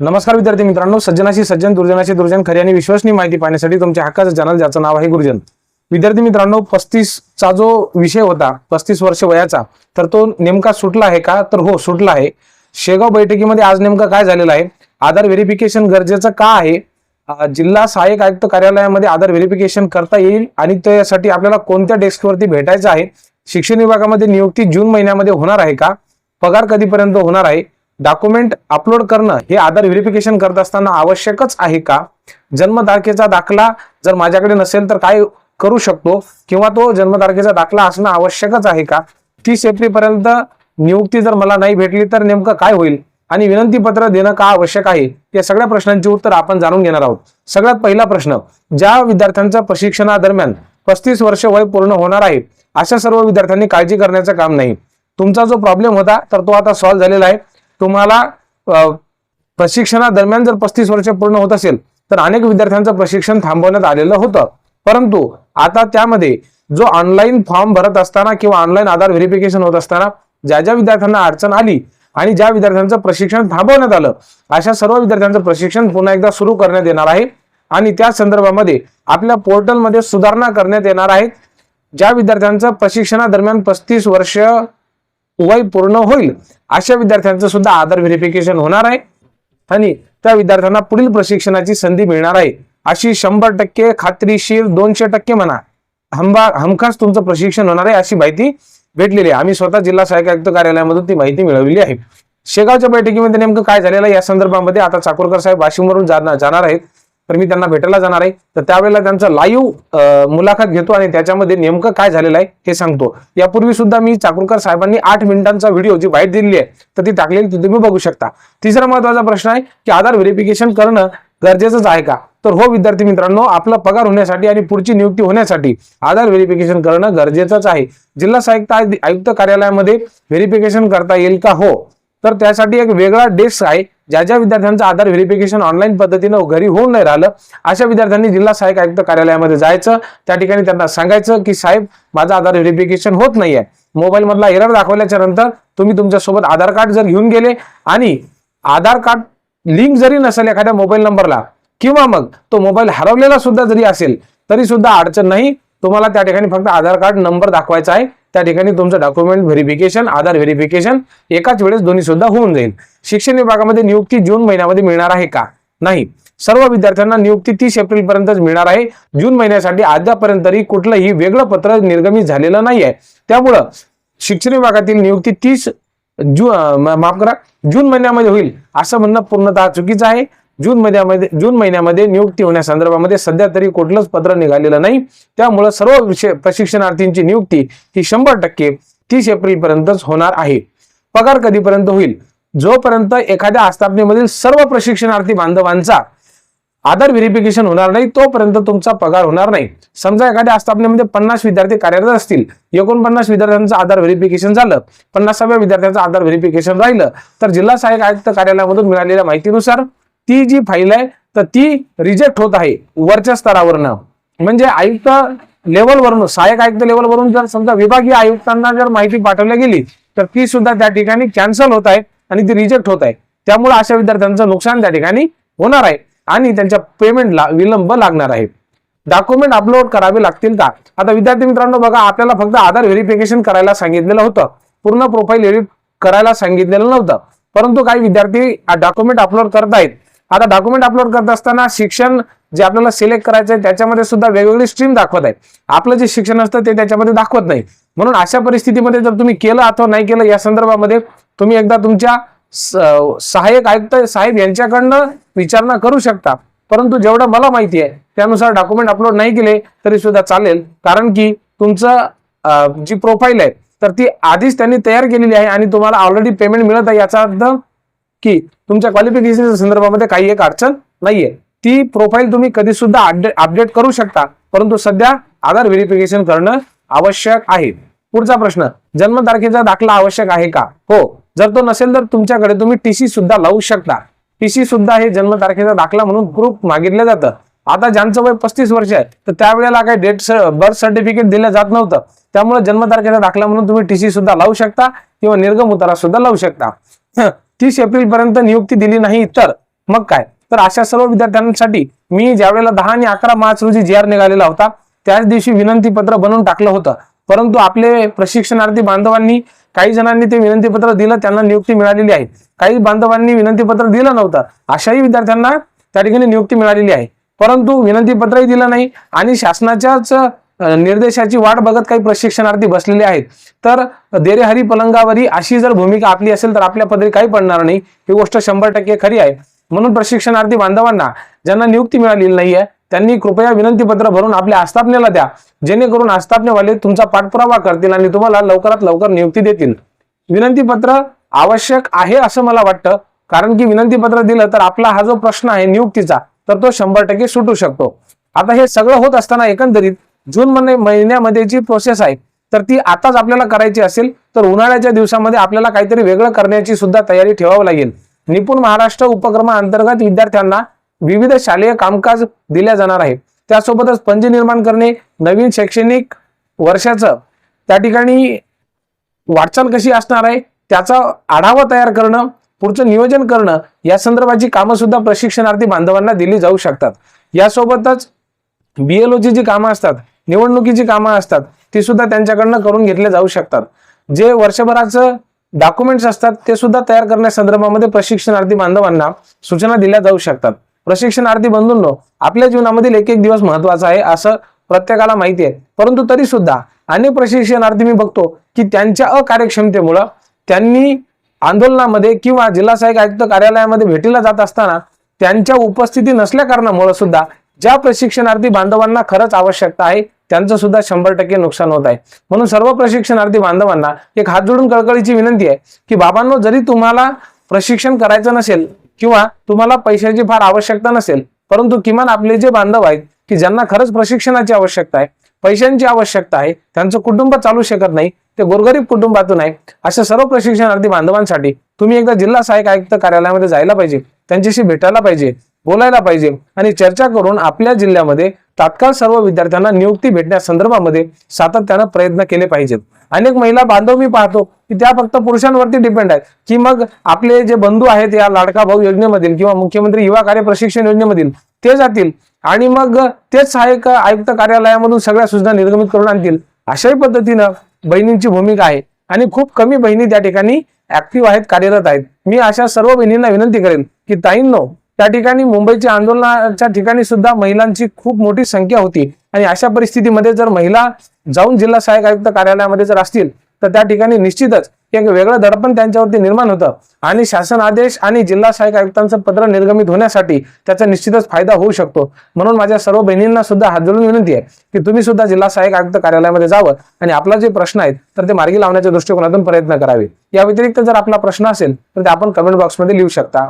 नमस्कार विद्यार्थी मित्रांनो सज्जनाशी सज्जन दुर्जनाशी दुर्जन खरी आणि विश्वसनीय माहिती पाहण्यासाठी तुमच्या हक्काचं चॅनल ज्याचं नाव आहे गुरुजन. विद्यार्थी मित्रांनो पस्तीसचा जो विषय होता पस्तीस वर्ष वयाचा तर तो नेमका सुटला आहे का? तर हो सुटला आहे. शेगाव बैठकीमध्ये आज नेमकं काय झालेलं आहे? आधार व्हेरिफिकेशन गरजेचं का आहे? जिल्हा सहाय्यक आयुक्त कार्यालयामध्ये आधार व्हेरिफिकेशन करता येईल? आणि त्यासाठी आपल्याला कोणत्या डेस्कवरती भेटायचं आहे? शिक्षण विभागामध्ये नियुक्ती जून महिन्यामध्ये होणार आहे का? पगार कधीपर्यंत होणार आहे? डॉक्युमेंट अपलोड करणं हे आधार व्हेरिफिकेशन करत असताना आवश्यकच आहे का? जन्मतारखेचा दाखला जर माझ्याकडे नसेल तर काय करू शकतो? किंवा तो जन्मतारखेचा दाखला असणं आवश्यकच आहे का? तीस एप्रिल पर्यंत नियुक्ती जर मला नाही भेटली तर नेमकं काय होईल? आणि विनंती पत्र देणं का आवश्यक आहे? या सगळ्या प्रश्नांची उत्तर आपण जाणून घेणार आहोत. सगळ्यात पहिला प्रश्न ज्या विद्यार्थ्यांच्या प्रशिक्षणादरम्यान पस्तीस वर्ष वय पूर्ण होणार आहे अशा सर्व विद्यार्थ्यांनी काळजी करण्याचं काम नाही. तुमचा जो प्रॉब्लेम होता तर तो आता सॉल्व्ह झालेला आहे. तुम्हाला प्रशिक्षणादरम्यान जर पस्तीस वर्ष पूर्ण होत असेल तर अनेक विद्यार्थ्यांचं प्रशिक्षण थांबवण्यात आलेलं होतं. परंतु आता त्यामध्ये जो ऑनलाईन फॉर्म भरत असताना किंवा ऑनलाईन आधार व्हेरिफिकेशन होत असताना ज्या ज्या विद्यार्थ्यांना अडचण आली आणि ज्या विद्यार्थ्यांचं प्रशिक्षण थांबवण्यात आलं अशा सर्व विद्यार्थ्यांचं प्रशिक्षण पुन्हा एकदा सुरू करण्यात येणार आहे. आणि त्या संदर्भामध्ये आपल्या पोर्टलमध्ये सुधारणा करण्यात येणार आहेत ज्या विद्यार्थ्यांचं प्रशिक्षणादरम्यान पस्तीस वर्ष वय पूर्ण होईल अशा विद्यार्थ्यांचं सुद्धा आधार व्हेरिफिकेशन होणार आहे. आणि त्या विद्यार्थ्यांना पुढील प्रशिक्षणाची संधी मिळणार आहे. अशी शंभर टक्के खात्रीशीर दोनशे टक्के म्हणा हंबा हमखास तुमचं प्रशिक्षण होणार आहे अशी माहिती भेटलेली आहे. आम्ही स्वतः जिल्हा सहाय्यक आयुक्त कार्यालयामधून ती माहिती मिळवलेली आहे. शेगावच्या बैठकीमध्ये नेमकं काय झालेलं आहे? या संदर्भामध्ये आता चाकूरकर साहेब वाशिमवरून जाणार जाणार आहेत. तर मी त्यांना भेटायला जाणार आहे. तर त्यावेळेला त्यांचा लाईव्ह मुलाखत घेतो आणि त्याच्यामध्ये नेमकं काय झालेलं आहे हे सांगतो. यापूर्वी सुद्धा मी चाकूरकर साहेबांनी आठ मिनिटांचा व्हिडिओ जी वाईट दिलेली आहे तर ती टाकलेली ती तुम्ही बघू शकता. तिसरा महत्त्वाचा प्रश्न आहे की आधार व्हेरिफिकेशन करणं गरजेचंच आहे का? तर हो विद्यार्थी मित्रांनो आपला पगार होण्यासाठी आणि पुढची नियुक्ती होण्यासाठी आधार व्हेरिफिकेशन करणं गरजेचंच आहे. जिल्हा सहाय्यक आयुक्त कार्यालयामध्ये व्हेरिफिकेशन करता येईल का? हो. तर त्यासाठी एक वेगळा डेस्क आहे ज्या ज्या विद्यार्थ्यांचं आधार व्हेरिफिकेशन ऑनलाईन पद्धतीनं घरी होऊन नाही राहिलं. अशा विद्यार्थ्यांनी जिल्हा सहाय्यक आयुक्त कार्यालयामध्ये जायचं त्या ठिकाणी त्यांना सांगायचं की साहेब माझं आधार व्हेरिफिकेशन होत नाहीये. मोबाईल मधला एरर दाखवल्याच्या नंतर तुम्ही तुमच्यासोबत आधार कार्ड जर घेऊन गेले आणि आधार कार्ड लिंक जरी नसेल एखाद्या मोबाईल नंबरला किंवा मग तो मोबाईल हरवलेला सुद्धा जरी असेल तरी सुद्धा अडचण नाही. तुम्हाला त्या ठिकाणी फक्त आधार कार्ड नंबर दाखवायचा आहे. त्या ठिकाणी तुमचं डॉक्युमेंट व्हेरिफिकेशन आधार व्हेरिफिकेशन एकाच वेळेस दोन्ही सुद्धा होऊन जाईल. शिक्षण विभागामध्ये नियुक्ती जून महिन्यामध्ये मिळणार आहे का? नाही. सर्व विद्यार्थ्यांना नियुक्ती तीस एप्रिल पर्यंतच मिळणार आहे. जून महिन्यासाठी अद्यापर्यंत तरी कुठलंही वेगळं पत्र निर्गमित झालेलं नाही आहे त्यामुळं शिक्षण विभागातील नियुक्ती तीस जू माफ करा जून महिन्यामध्ये होईल असं म्हणणं पूर्णतः चुकीचं आहे. जून महिन्यामध्ये जून महिन्यामध्ये नियुक्ती होण्यासंदर्भामध्ये सध्या तरी कुठलंच पत्र निघालेलं नाही. त्यामुळं सर्व विषय प्रशिक्षणार्थींची नियुक्ती ही शंभर टक्के तीस एप्रिल पर्यंतच होणार आहे. पगार कधीपर्यंत होईल? जोपर्यंत एखाद्या आस्थापनेमधील सर्व प्रशिक्षणार्थी बांधवांचा आधार व्हेरिफिकेशन होणार नाही तोपर्यंत तुमचा पगार होणार नाही. समजा एखाद्या आस्थापनेमध्ये पन्नास विद्यार्थी कार्यरत असतील एकोणपन्नास विद्यार्थ्यांचं आधार व्हेरिफिकेशन झालं पन्नासाव्या विद्यार्थ्यांचं आधार व्हेरिफिकेशन राहिलं तर जिल्हा सहाय्यक आयुक्त कार्यालयामधून मिळालेल्या माहितीनुसार ती जी फाईल आहे तर ती रिजेक्ट होत आहे वरच्या स्तरावरनं. म्हणजे आयुक्त लेवलवरून सहाय्यक आयुक्त लेवलवरून जर समजा विभागीय आयुक्तांना जर माहिती पाठवली गेली तर ती सुद्धा त्या ठिकाणी कॅन्सल होत आहे आणि ती रिजेक्ट होत आहे. त्यामुळे अशा विद्यार्थ्यांचं नुकसान त्या ठिकाणी होणार आहे आणि त्यांच्या पेमेंटला विलंब लागणार आहे. डॉक्युमेंट अपलोड करावे लागतील का? आता विद्यार्थी मित्रांनो बघा आपल्याला फक्त आधार व्हेरिफिकेशन करायला सांगितलेलं होतं. पूर्ण प्रोफाईल एडिट करायला सांगितलेलं नव्हतं. परंतु काही विद्यार्थी डॉक्युमेंट अपलोड करतायत. आता डॉक्युमेंट अपलोड करत असताना शिक्षण जे आपल्याला सिलेक्ट करायचं आहे त्याच्यामध्ये सुद्धा वेगवेगळी स्ट्रीम दाखवत आहे आपलं जे शिक्षण असतं ते त्याच्यामध्ये दाखवत नाही. म्हणून अशा परिस्थितीमध्ये जर तुम्ही केलं अथवा नाही केलं या संदर्भामध्ये तुम्ही एकदा तुमच्या स- सहाय्यक आयुक्त साहेब यांच्याकडनं विचारणा करू शकता. परंतु जेवढं मला माहिती आहे त्यानुसार डॉक्युमेंट अपलोड नाही केले तरी सुद्धा चालेल. कारण की तुमचं जी प्रोफाईल आहे तर ती आधीच त्यांनी तयार केलेली आहे आणि तुम्हाला ऑलरेडी पेमेंट मिळत आहे याचा अर्थ की तुमच्या क्वालिफिकेशनच्या संदर्भामध्ये काही एक अडचण नाहीये. ती प्रोफाईल तुम्ही कधी सुद्धा अपडेट करू शकता. परंतु सध्या आधार व्हेरिफिकेशन करणं आवश्यक आहे. पुढचा प्रश्न जन्मतारखेचा दाखला आवश्यक आहे का? हो. जर तो नसेल तर तुमच्याकडे तुम्ही टीसी सुद्धा लावू शकता. टीसी सुद्धा हे जन्मतारखेचा दाखला म्हणून प्रूफ मागितलं जातं. आता ज्यांचं वय पस्तीस वर्ष आहे तर त्यावेळेला काही डेट बर्थ सर्टिफिकेट दिलं जात नव्हतं. त्यामुळे जन्मतारखेचा दाखला म्हणून तुम्ही टीसी सुद्धा लावू शकता किंवा निर्गम उतारा सुद्धा लावू शकता. तीस एप्रिल पर्यंत नियुक्ती दिली नाही तर मग काय? तर अशा सर्व विद्यार्थ्यांसाठी मी ज्यावेळेला दहा आणि अकरा मार्च रोजी जी आर निघालेला होता त्याच दिवशी विनंती पत्र बनवून टाकलं होतं. परंतु आपले प्रशिक्षणार्थी बांधवांनी काही जणांनी ते विनंतीपत्र दिलं त्यांना नियुक्ती मिळालेली आहे. काही बांधवांनी विनंतीपत्र दिलं नव्हतं. अशाही विद्यार्थ्यांना त्या ठिकाणी नियुक्ती मिळालेली आहे. परंतु विनंतीपत्रही दिलं नाही आणि शासनाच्याच निर्देशाची वाट बघत काही प्रशिक्षणार्थी बसलेले आहेत. तर देरेहरी पलंगावरी अशी जर भूमिका आपली असेल तर आपल्या पदरी काही पडणार नाही. ही गोष्ट शंभर टक्के खरी आहे. म्हणून प्रशिक्षणार्थी बांधवांना ज्यांना नियुक्ती मिळालेली नाहीये त्यांनी कृपया विनंतीपत्र भरून आपल्या आस्थापनेला द्या. जेणेकरून आस्थापनेवाले तुमचा पाठपुरावा करतील आणि तुम्हाला लवकरात लवकर नियुक्ती देतील. विनंतीपत्र आवश्यक आहे असं मला वाटतं. कारण की विनंतीपत्र दिलं तर आपला हा जो प्रश्न आहे नियुक्तीचा तर तो शंभर टक्के सुटू शकतो. आता हे सगळं होत असताना एकंदरीत जून महिने महिन्यामध्ये जी प्रोसेस आहे तर ती आताच आपल्याला करायची असेल तर उन्हाळ्याच्या दिवसामध्ये आपल्याला काहीतरी वेगळं करण्याची सुद्धा तयारी ठेवावी लागेल. निपुण महाराष्ट्र उपक्रमाअंतर्गत विद्यार्थ्यांना विविध शालेय कामकाज दिल्या जाणार आहे. त्यासोबतच पंज निर्माण करणे नवीन शैक्षणिक वर्षाचं त्या ठिकाणी वाटचाल कशी असणार आहे त्याचा आढावा तयार करणं पुढचं नियोजन करणं या संदर्भाची कामं सुद्धा प्रशिक्षणार्थी बांधवांना दिली जाऊ शकतात. यासोबतच बीएलओची जी कामं असतात निवडणुकीची कामं असतात ती सुद्धा त्यांच्याकडनं करून घेतले जाऊ शकतात. जे वर्षभराचं डॉक्युमेंट्स असतात ते सुद्धा तयार करण्यासंदर्भामध्ये प्रशिक्षणार्थी बांधवांना सूचना दिल्या जाऊ शकतात. प्रशिक्षणार्थी बंधूंनो आपल्या जीवनामधील एक एक दिवस महत्त्वाचा आहे असं प्रत्येकाला माहिती आहे. परंतु तरी सुद्धा अनेक प्रशिक्षणार्थी मी बघतो की त्यांच्या अकार्यक्षमतेमुळं त्यांनी आंदोलनामध्ये किंवा जिल्हा सहाय्यक आयुक्त कार्यालयामध्ये भेटीला जात असताना त्यांच्या उपस्थिती नसल्या कारणामुळे सुद्धा ज्या प्रशिक्षणार्थी बांधवांना खरंच आवश्यकता आहे त्यांचं सुद्धा शंभर टक्के नुकसान होत आहे. म्हणून सर्व प्रशिक्षणार्थी बांधवांना एक हात जोडून कळकळीची विनंती आहे की बाबांनो जरी तुम्हाला प्रशिक्षण करायचं नसेल किंवा तुम्हाला पैशाची फार आवश्यकता नसेल परंतु किमान आपले जे बांधव आहेत की ज्यांना खरंच प्रशिक्षणाची आवश्यकता आहे पैशांची आवश्यकता आहे त्यांचं कुटुंब चालू शकत नाही ते गोरगरीब कुटुंबातून आहे अशा सर्व प्रशिक्षणार्थी बांधवांसाठी तुम्ही एकदा जिल्हा सहाय्यक आयुक्त कार्यालयामध्ये जायला पाहिजे त्यांच्याशी भेटायला पाहिजे. बोलायला पाहिजे आणि चर्चा करून आपल्या जिल्ह्यामध्ये तात्काळ सर्व विद्यार्थ्यांना नियुक्ती भेटण्यासंदर्भामध्ये सातत्यानं प्रयत्न केले पाहिजेत. अनेक महिला बांधव मी पाहतो की त्या फक्त पुरुषांवरती डिपेंड आहेत. की मग आपले जे बंधू आहेत या लाडका भाऊ योजनेमधील किंवा मुख्यमंत्री युवा कार्य प्रशिक्षण योजनेमधील ते जातील आणि मग तेच सहाय्यक आयुक्त कार्यालयामधून सगळ्या सूचना निर्गमित करून आणतील. अशाही पद्धतीनं बहिणींची भूमिका आहे आणि खूप कमी बहिणी त्या ठिकाणी ऍक्टिव्ह आहेत कार्यरत आहेत. मी अशा सर्व बहिणींना विनंती करेन की ताईंनो त्या ठिकाणी मुंबईच्या आंदोलनाच्या ठिकाणी सुद्धा महिलांची खूप मोठी संख्या होती. आणि अशा परिस्थितीमध्ये जर महिला जाऊन जिल्हा सहाय्यक आयुक्त कार्यालयामध्ये जर असतील तर त्या ठिकाणी निश्चितच एक वेगळं दडपण त्यांच्यावरती निर्माण होतं. आणि शासन आदेश आणि जिल्हा सहाय्यक आयुक्तांचं पत्र निर्गमित होण्यासाठी त्याचा निश्चितच फायदा होऊ शकतो. म्हणून माझ्या सर्व बहिणींना सुद्धा हात जोडून विनंती आहे की तुम्ही सुद्धा जिल्हा सहाय्यक आयुक्त कार्यालयामध्ये जावं आणि आपला जे प्रश्न आहेत तर ते मार्गी लावण्याच्या दृष्टिकोनातून प्रयत्न करावे. या व्यतिरिक्त जर आपला प्रश्न असेल तर ते आपण कमेंट बॉक्समध्ये लिहू शकता.